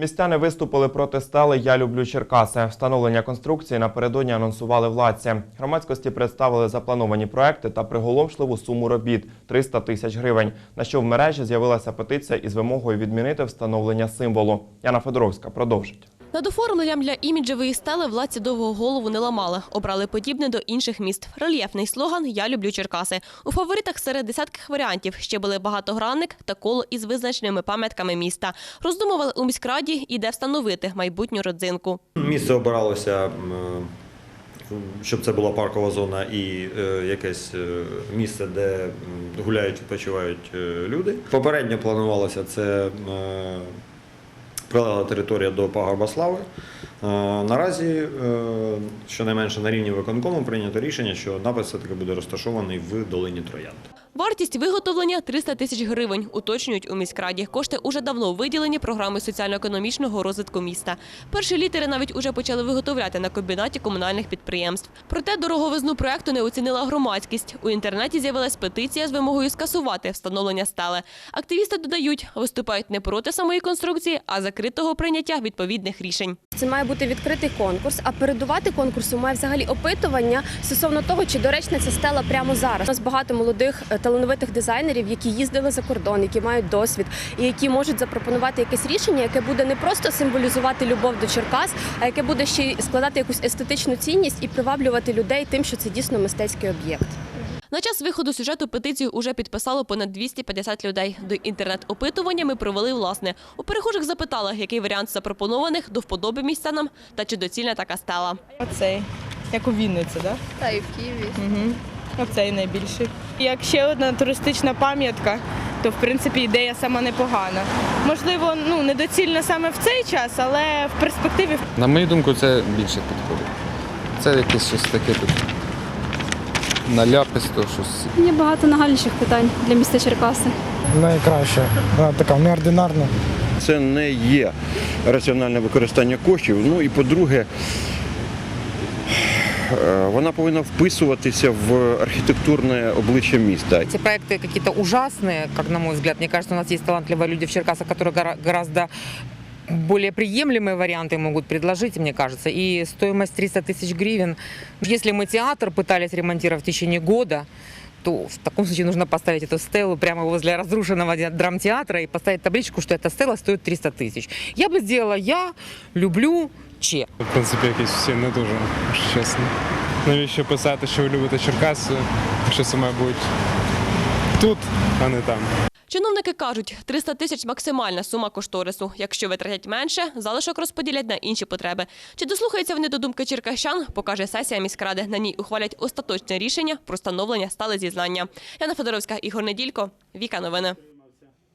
Містяни виступили проти стели Я люблю Черкаси. Встановлення конструкції напередодні анонсували владці. Громадськості представили заплановані проекти та приголомшливу суму робіт 300 тисяч гривень. На що в мережі з'явилася петиція із вимогою відмінити встановлення символу. Яна Федоровська продовжить. Над оформленням для іміджевої стели владці довго голову не ламали. Обрали подібне до інших міст. Рельєфний слоган Я люблю Черкаси. У фаворитах серед десятків варіантів ще були багатогранник та коло із визначеними пам'ятками міста. Роздумували у міськраді і де встановити майбутню родзинку. Місце обиралося, е, щоб це була паркова зона і е, якесь е, місце, де гуляють, відпочивають е, люди. Попередньо планувалося це прилегла територія до пагорба слави. Е, Наразі, е, щонайменше на рівні виконкому, прийнято рішення, що напис все-таки буде розташований в долині Троянд. Вартість виготовлення 300 тисяч гривень, уточнюють у міськраді. Кошти уже давно виділені програми соціально-економічного розвитку міста. Перші літери навіть уже почали виготовляти на комбінаті комунальних підприємств. Проте дороговизну проекту не оцінила громадськість. У інтернеті з'явилась петиція з вимогою скасувати встановлення стели. Активісти додають, виступають не проти самої конструкції, а закритого прийняття відповідних рішень. Це має бути відкритий конкурс, а передувати конкурсу має взагалі опитування стосовно того, чи доречна ця стела прямо зараз. У нас багато молодих е, талановитих дизайнерів, які їздили за кордон, які мають досвід і які можуть запропонувати якесь рішення, яке буде не просто символізувати любов до Черкас, а яке буде ще й складати якусь естетичну цінність і приваблювати людей тим, що це дійсно мистецький об'єкт. На час виходу сюжету петицію уже підписало понад 250 людей. До інтернет-опитування ми провели власне. У перехожих запитали, який варіант запропонованих до вподоби містянам та чи доцільна така стела. Оцей, як у Вінниці, так? Да? Та і в Києві. Угу. Оцей найбільший. Як ще одна туристична пам'ятка, то в принципі ідея сама непогана. Можливо, ну недоцільна саме в цей час, але в перспективі На мою думку, це більше підходить. Це якесь щось таке тут наляписто, щось. Є багато нагальніших питань для міста Черкаси. найкраще. Вона така неординарна. Це не є раціональне використання коштів. Ну і по-друге, вона повинна вписуватися в архітектурне обличчя міста. Эти проекты какие-то ужасные, как на мой взгляд. Мне кажется, у нас есть талантливые люди в Черкасах, которые гора- гораздо более приемлемые варианты могут предложить, мне кажется. И стоимость 300 тысяч гривен. Если мы театр пытались ремонтировать в течение года, то в таком случае нужно поставить эту стелу прямо возле разрушенного ди- драмтеатра и поставить табличку, что эта стела стоит 300 тысяч. Я бы сделала «Я люблю Че». В принципі, якісь всі не дуже, якщо чесно. Навіщо писати, що ви любите Черкаси, якщо має бути тут, а не там. Чиновники кажуть, 300 тисяч максимальна сума кошторису. Якщо витратять менше, залишок розподілять на інші потреби. Чи дослухаються вони до думки черкащан, покаже сесія міськради. На ній ухвалять остаточне рішення про встановлення стали зізнання. Яна Федоровська, Ігор Неділько, Віка Новини.